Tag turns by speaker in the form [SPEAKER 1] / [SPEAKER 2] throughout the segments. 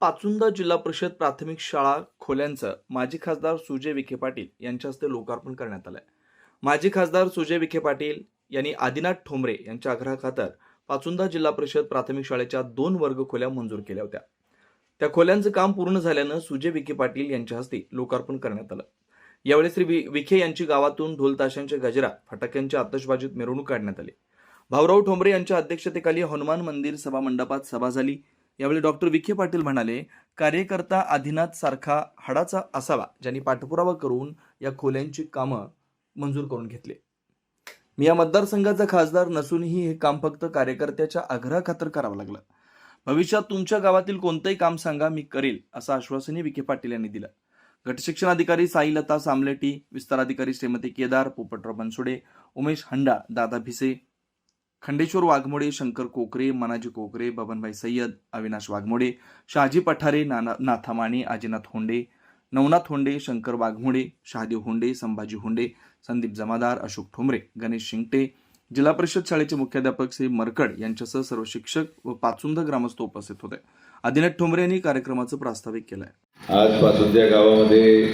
[SPEAKER 1] पाचुंदा जिल्हा परिषद प्राथमिक शाळा खोल्यांचं माजी खासदार सुजय विखे पाटील यांच्या हस्ते लोकार्पण करण्यात आलं माजी खासदार सुजय विखे पाटील यांनी आदिनाथ ठोंबरे यांच्या आग्रहाखातर पाचुंदा जिल्हा परिषद प्राथमिक शाळेच्या दोन वर्ग खोल्या मंजूर केल्या होत्या. त्या खोल्यांचं काम पूर्ण झाल्यानं सुजय विखे पाटील यांच्या हस्ते लोकार्पण करण्यात आलं. यावेळी श्री वि- विखे यांची गावातून ढोलताशांच्या गजरा फटाक्यांच्या आतषबाजीत मिरवणूक काढण्यात आली. भाऊराव ठोंबरे यांच्या अध्यक्षतेखाली हनुमान मंदिर सभा मंडपात सभा झाली. यावेळी डॉक्टर विखे पाटील म्हणाले कार्यकर्ता आदिनाथ सारखा हाडाचा असावा ज्यांनी पाठपुरावा करून या खोल्यांची कामं मंजूर करून घेतले. मी या मतदारसंघाचा खासदार नसूनही हे काम फक्त कार्यकर्त्याच्या आग्रहाखातर करावं लागलं. भविष्यात तुमच्या गावातील कोणतंही काम सांगा मी करेल असं आश्वासनही विखे पाटील यांनी दिलं. गटशिक्षण अधिकारी साईलता सामलेटी विस्तार अधिकारी श्रीमती केदार पोपटराव बनसुडे उमेश हंडा दादा भिसे खंडेश्वर वाघमोडे शंकर कोकरे मनाजी कोकरे बबनभाई सय्यद अविनाश वाघमोडे शहाजी पठारे नाना नाथा माने आजीनाथ होंडे नवनाथ होंडे शंकर वाघमोडे शहादेव होंडे संभाजी होंडे संदीप जमादार अशोक ठोंबरे गणेश शिंगटे जिल्हा परिषद शाळेचे मुख्याध्यापक श्री मरकड यांच्यासह सर्व शिक्षक व पाचुंद ग्रामस्थ उपस्थित होते. आदिनाथ ठोंबरे यांनी कार्यक्रमाचं प्रास्ताविक केलंय.
[SPEAKER 2] आज पाचोद्या गावामध्ये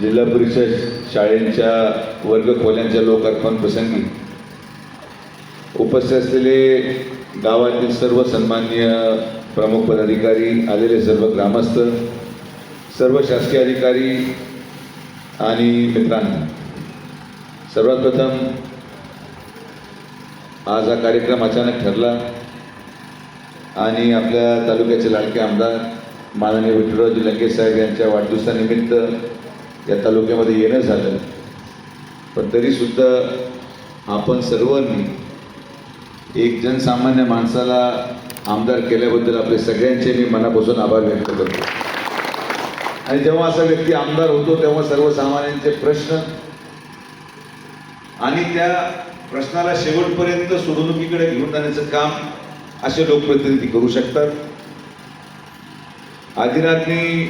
[SPEAKER 2] जिल्हा परिषद शाळेच्या वर्ग खोल्यांच्या लोकार्पण प्रसंगी उपस्थित असलेले गावातील सर्व सन्माननीय प्रमुख पदाधिकारी आलेले सर्व ग्रामस्थ सर्व शासकीय अधिकारी आणि मित्रांनो सर्वात प्रथम आज हा कार्यक्रम अचानक ठरला आणि आपल्या तालुक्याचे लाडके आमदार माननीय विठ्ठलरावजी लंके साहेब यांच्या वाढदिवसानिमित्त या तालुक्यामध्ये येणं झालं. पण तरीसुद्धा आपण सर्वांनी एक जनसामान्य माणसाला आमदार केल्याबद्दल आपले सगळ्यांचे मी मनापासून आभार व्यक्त करतो. आणि जेव्हा असा व्यक्ती आमदार होतो तेव्हा सर्वसामान्यांचे प्रश्न आणि त्या प्रश्नाला शेवटपर्यंत सोडवणुकीकडे घेऊन जाण्याचं काम असे लोकप्रतिनिधी करू शकतात. आदिनाथनी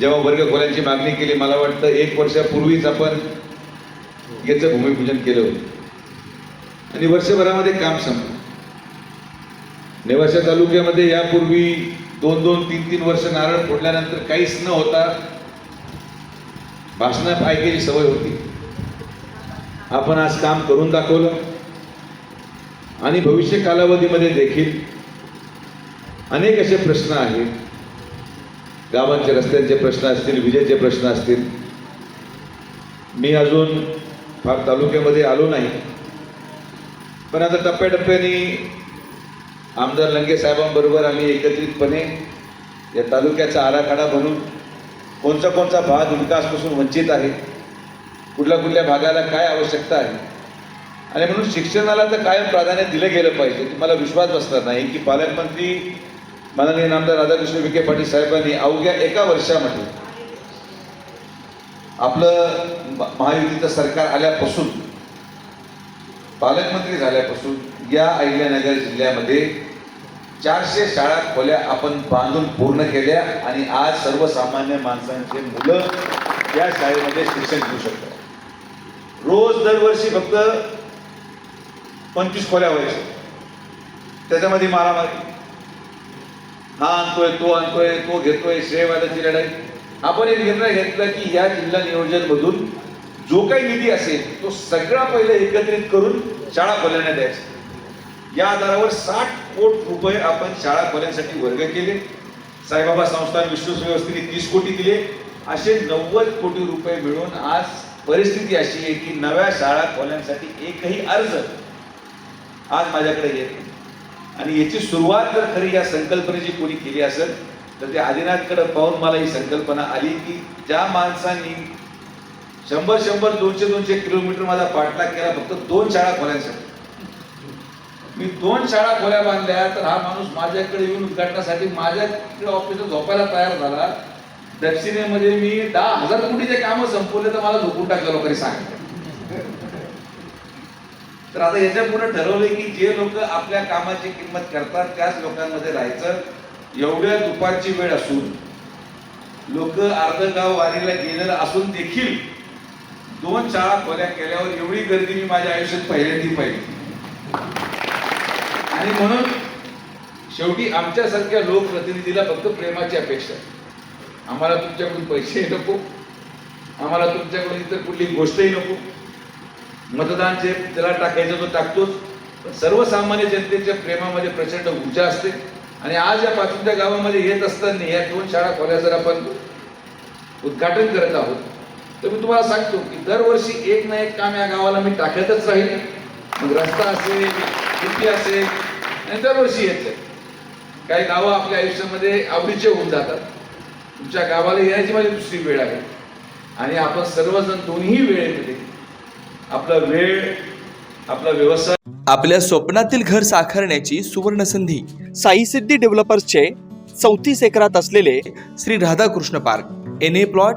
[SPEAKER 2] जेव्हा वर्ग खोल्यांची मागणी केली मला वाटतं एक वर्षापूर्वीच आपण याचं भूमिपूजन केलं होतं. आणि वर्षभरामध्ये काम संपलं. नेवाशा तालुक्यामध्ये यापूर्वी दोन दोन तीन तीन वर्ष नारळ फोडल्यानंतर काहीच न होता भाषणात ऐकायची सवय होती. आपण आज काम करून दाखवलं. आणि भविष्य कालावधीमध्ये देखील अनेक असे प्रश्न आहेत. गावांचे रस्त्यांचे प्रश्न असतील विजेचे प्रश्न असतील. मी अजून फार तालुक्यामध्ये आलो नाही. पण आता टप्प्याटप्प्याने आमदार लंगे साहेबांबरोबर आम्ही एकत्रितपणे या तालुक्याचा आराखडा बनून कोणचा कोणता भाग विकासपासून वंचित आहे कुठल्या कुठल्या भागाला काय आवश्यकता आहे आणि म्हणून शिक्षणाला तर कायम प्राधान्य दिलं गेलं पाहिजे तुम्हाला विश्वास बसणार नाही की पालकमंत्री माननीय आमदार राधाकृष्ण विखे पाटील साहेबांनी अवघ्या एका वर्षामध्ये आपलं महायुतीचं सरकार आल्यापासून पालकमंत्री झाल्यापासून या अहिल्यानगर जिल्ह्यामध्ये चारशे शाळा खोल्या आपण बांधून पूर्ण केल्या आणि आज सर्वसामान्य माणसांचे मुलं या शाळेमध्ये शिक्षण घेऊ शकतात. रोज दरवर्षी फक्त पंचवीस खोल्या व्हायच्या. त्याच्यामध्ये मारामारी. हा आणतोय तो आणतोय तो घेतोय श्रेयवादाची लढाई. आपण एक निर्णय घेतला की या जिल्हा नियोजनमधून जो काही निधी असेल तो सगळा पहिले एकत्रित करून शाळा खोल्याने द्यायचा या आधारावर साठ कोट रुपये आपण शाळा खोल्यांसाठी वर्ग केले. साईबाबा संस्थान विश्वास व्यवस्थेने तीस कोटी दिले. असे नव्वद कोटी रुपये मिळून आज परिस्थिती अशी आहे की नव्या शाळा खोल्यांसाठी एकही अर्ज आज माझ्याकडे येत नाही. आणि याची सुरुवात जर खरी या संकल्पनेची कोणी केली असेल तर ते आदिनाथकडे पाहून मला ही संकल्पना आली की ज्या माणसांनी शंभर शंभर दोनशे दोनशे किलोमीटर माझा पाठलाग केला फक्त दोन शाळा खोल्यासाठी. मी दोन शाळा खोल्या बांधल्या तर हा माणूस माझ्याकडे येऊन उद्घाटनासाठी माझ्याकडे ऑफिसला झोपायला तयार झाला. दक्षिणेमध्ये मी दहा हजार कोटीचे कामं संपवले तर मला झोपून टाकलं लोकांनी सांगितलं. तर आता याच्यापुढे ठरवलंय की जे लोक आपल्या कामाची किंमत करतात त्याच लोकांमध्ये राहायचं. एवढ्या दुपारची वेळ असून लोक अर्ध गाव वारीला गेलेलं असून देखील दोन शाळा खोल्या केल्यावर एवढी गर्दी मी माझ्या आयुष्यात पहिल्यांदी पाहिली. आणि म्हणून शेवटी आमच्यासारख्या लोकप्रतिनिधीला फक्त प्रेमाची अपेक्षा आहे. आम्हाला तुमच्याकडून पैसे नको आम्हाला तुमच्याकडून इतर कुठली गोष्टही नको. मतदान जे त्याला टाकायचं तो टाकतोच. पण सर्वसामान्य जनतेच्या प्रेमामध्ये प्रचंड ऊर्जा असते. आणि आज या पाचुंच्या गावामध्ये येत असताना या दोन शाळा खोल्या जर आपण उद्घाटन करत आहोत तर मी तुम्हाला सांगतो की दरवर्षी एक ना एक काम या गावाला मी टाकतच राहील. मग रस्ता असेल किती असेल आणि दरवर्षी येत. काही गावं आपल्या आयुष्यामध्ये आवडीचे होऊन जातात. तुमच्या गावाला येण्याची माझी दुसरी वेळ आहे. आणि आपण सर्वजण दोन्ही वेळेमध्ये आपला वेळ आपला व्यवसाय.
[SPEAKER 1] आपल्या स्वप्नातील घर साकारण्याची सुवर्ण संधी साई सिद्धी डेव्हलपर्सचे चौतीस एकरात असलेले Shri Radhakrishna park. N A plot